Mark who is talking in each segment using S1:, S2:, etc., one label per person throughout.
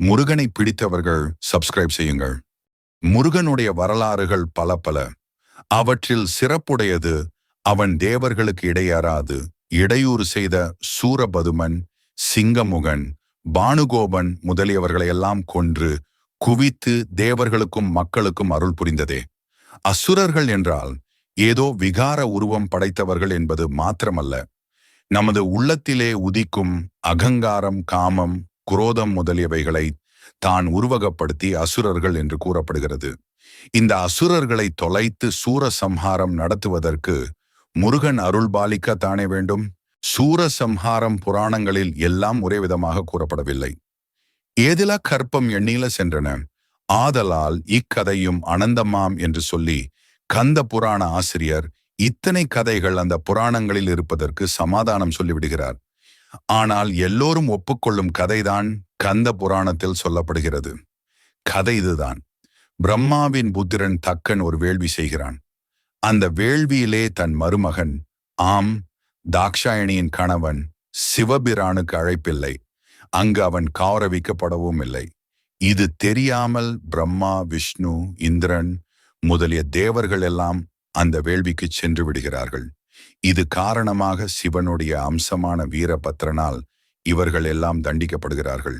S1: முருகனை பிடித்தவர்கள் சப்ஸ்கிரைப் செய்யுங்கள். முருகனுடைய வரலாறுகள் பல பல. அவற்றில் சிறப்புடையது அவன் தேவர்களுக்கு இடையறாது இடையூறு செய்த சூரபதுமன் சிங்கமுகன் பானுகோபன் முதலியவர்களையெல்லாம் கொன்று குவித்து தேவர்களுக்கும் மக்களுக்கும் அருள் புரிந்ததே. அசுரர்கள் என்றால் ஏதோ விகார உருவம் படைத்தவர்கள் என்பது மாத்திரமல்ல. நமது உள்ளத்திலே உதிக்கும் அகங்காரம் காமம் குரோதம் முதலியவைகளை தான் உருவகப்படுத்தி அசுரர்கள் என்று கூறப்படுகிறது. இந்த அசுரர்களை தொலைத்து சூரசம்ஹாரம் நடத்துவதற்கு முருகன் அருள்பாலிக்க தானே வேண்டும்? சூரசம்ஹாரம் புராணங்களில் எல்லாம் ஒரே விதமாக கூறப்படவில்லை. ஏதில கற்பம் எண்ணில சென்றன? ஆதலால் இக்கதையும் அனந்தமாம் என்று சொல்லி கந்த புராண ஆசிரியர் இத்தனை கதைகள் அந்த புராணங்களில் இருப்பதற்கு சமாதானம் சொல்லிவிடுகிறார். ஆனால் எல்லோரும் ஒப்புக்கொள்ளும் கதைதான் கந்த புராணத்தில் சொல்லப்படுகிறது. கதை இதுதான். பிரம்மாவின் புத்திரன் தக்கன் ஒரு வேள்வி செய்கிறான். அந்த வேள்வியிலே தன் மருமகன் ஆம் தாக்ஷாயணியின் கணவன் சிவபிரானுக்கு அழைப்பில்லை. அங்கு அவன் காரவிக்கப்படவும் இல்லை. இது தெரியாமல் பிரம்மா விஷ்ணு இந்திரன் முதலிய தேவர்கள் எல்லாம் அந்த வேள்விக்கு சென்று விடுகிறார்கள். இது காரணமாக சிவனுடைய அம்சமான வீரபத்ரனால் இவர்கள் எல்லாம் தண்டிக்கப்படுகிறார்கள்.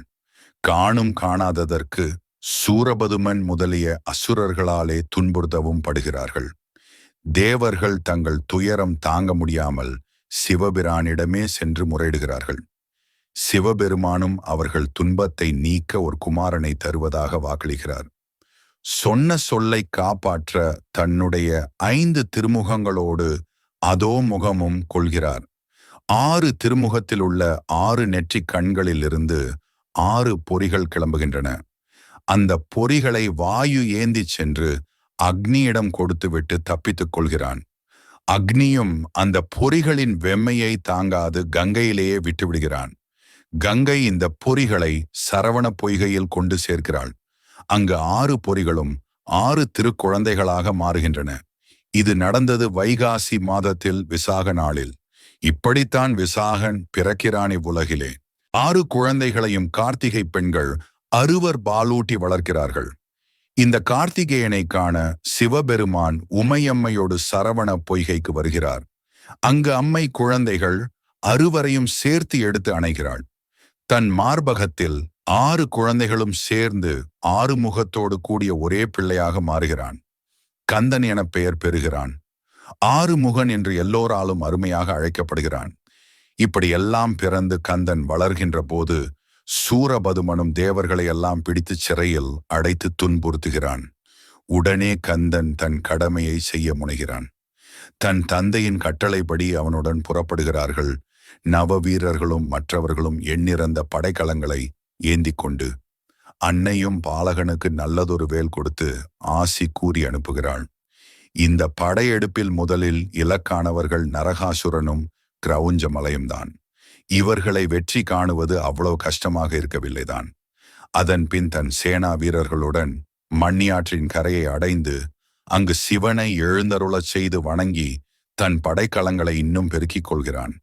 S1: காணும் காணாததற்கு சூரபதுமன் முதலிய அசுரர்களாலே துன்புறுத்தவும் படுகிறார்கள். தேவர்கள் தங்கள் துயரம் தாங்க முடியாமல் சிவபிரானிடமே சென்று முறையிடுகிறார்கள். சிவபெருமானும் அவர்கள் துன்பத்தை நீக்க ஒரு குமாரனை தருவதாக வாக்களிக்கிறார். சொன்ன சொல்லை காப்பாற்ற தன்னுடைய ஐந்து திருமுகங்களோடு அதோ முகமும் கொள்கிறார். ஆறு திருமுகத்தில் உள்ள ஆறு நெற்றிக் கண்களிலிருந்து ஆறு பொறிகள் கிளம்புகின்றன. அந்த பொறிகளை வாயு ஏந்தி சென்று அக்னியிடம் கொடுத்துவிட்டு தப்பித்துக் கொள்கிறான். அக்னியும் அந்த பொறிகளின் வெம்மையை தாங்காது கங்கையிலேயே விட்டுவிடுகிறான். கங்கை இந்த பொறிகளை சரவண பொய்கையில் கொண்டு சேர்க்கிறாள். அங்கு ஆறு பொறிகளும் ஆறு திருக்குழந்தைகளாக மாறுகின்றன. இது நடந்தது வைகாசி மாதத்தில் விசாக நாளில். இப்படித்தான் விசாகன் பிறக்கிறான் உலகிலே ஆறு குழந்தைகளையும் கார்த்திகை பெண்கள் அறுவர் பாலூட்டி வளர்க்கிறார்கள். இந்த கார்த்திகேயனை காண சிவபெருமான் உமையம்மையோடு சரவண பொய்கைக்கு வருகிறார். அங்கு அம்மை குழந்தைகள் அறுவரையும் சேர்த்து எடுத்து அணைகிறாள். தன் மார்பகத்தில் ஆறு குழந்தைகளும் சேர்ந்து ஆறு முகத்தோடு கூடிய ஒரே பிள்ளையாக மாறுகிறான். கந்தன் என பெயர் பெறுகிறான். ஆறு முகன் என்று எல்லோராலும் அருமையாக அழைக்கப்படுகிறான். இப்படி எல்லாம் பிறந்து கந்தன் வளர்கின்ற போது சூரபதுமனும் தேவர்களை எல்லாம் பிடித்து சிறையில் அடைத்து துன்புறுத்துகிறான். உடனே கந்தன் தன் கடமையை செய்ய முனைகிறான். தன் தந்தையின் கட்டளைப்படி அவனுடன் புறப்படுகிறார்கள். நவ வீரர்களும் மற்றவர்களும் எண்ணிறந்த படைக்கலங்களை ஏந்தி கொண்டு அன்னையும் பாலகனுக்கு நல்லதொரு வேல் கொடுத்து ஆசி கூறி அனுப்புகிறாள். இந்த படையெடுப்பில் முதலில் இலக்கானவர்கள் நரகாசுரனும் கிரவுஞ்சமலையும்தான். இவர்களை வெற்றி காணுவது அவ்வளவு கஷ்டமாக இருக்கவில்லைதான். அதன் பின் தன் சேனா வீரர்களுடன் மண்ணியாற்றின் கரையை அடைந்து அங்கு சிவனை எழுந்தருளச் செய்து வணங்கி தன் படைக்கலங்களை இன்னும் பெருக்கிக் கொள்கிறான்.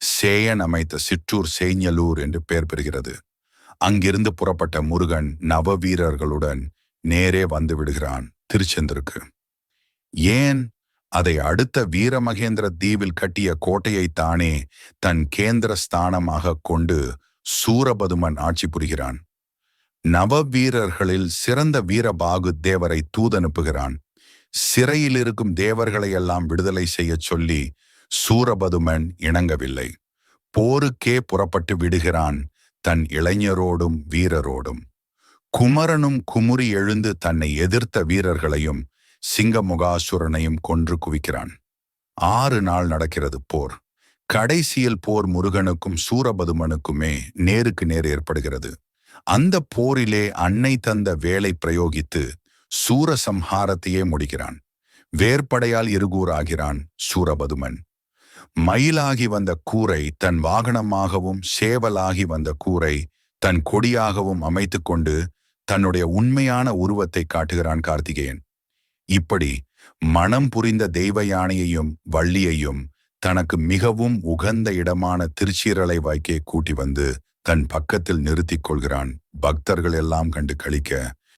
S1: சேயன் அமைத்த சிற்றூர் சேஞ்சலூர் என்று பெயர் பெறுகிறது. அங்கிருந்து புறப்பட்ட முருகன் நவ வீரர்களுடன் நேரே வந்து விடுகிறான் திருச்செந்தருக்கு. ஏன்? அதை அடுத்த வீரமகேந்திர தீவில் கட்டிய கோட்டையை தானே தன் கேந்திர ஸ்தானமாக கொண்டு சூரபதுமன் ஆட்சி புரிகிறான். நவ வீரர்களில் சிறந்த வீரபாகு தேவரை தூதனுப்புகிறான். சிறையில் இருக்கும் தேவர்களை எல்லாம் விடுதலை செய்யச் சொல்லி சூரபதுமன் இணங்கவில்லை. போருக்கே புறப்பட்டு விடுகிறான் தன் இளைஞரோடும் வீரரோடும். குமரனும் குமுறி எழுந்து தன்னை எதிர்த்த வீரர்களையும் சிங்கமுகாசுரனையும் கொன்று குவிக்கிறான். ஆறு நாள் நடக்கிறது போர். கடைசியில் போர் முருகனுக்கும் சூரபதுமனுக்குமே நேருக்கு நேர் ஏற்படுகிறது. அந்த போரிலே அன்னை தந்த வேலை பிரயோகித்து சூரசம்ஹாரத்தையே முடிக்கிறான். வேற்படையால் இருகூறாகிறான் சூரபதுமன். மயிலாகி வந்த கூரை தன் வாகனமாகவும் சேவலாகி வந்த கூரை தன் கொடியாகவும் அமைத்துக்கொண்டு தன்னுடைய உண்மையான உருவத்தை காட்டுகிறான் கார்த்திகேயன். இப்படி மனம் புரிந்த தெய்வ யானையையும் வள்ளியையும் தனக்கு மிகவும் உகந்த இடமான திருச்சீரலை வாய்க்கே கூட்டி வந்து தன் பக்கத்தில் நிறுத்திக் கொள்கிறான். பக்தர்கள் எல்லாம் கண்டு கழிக்க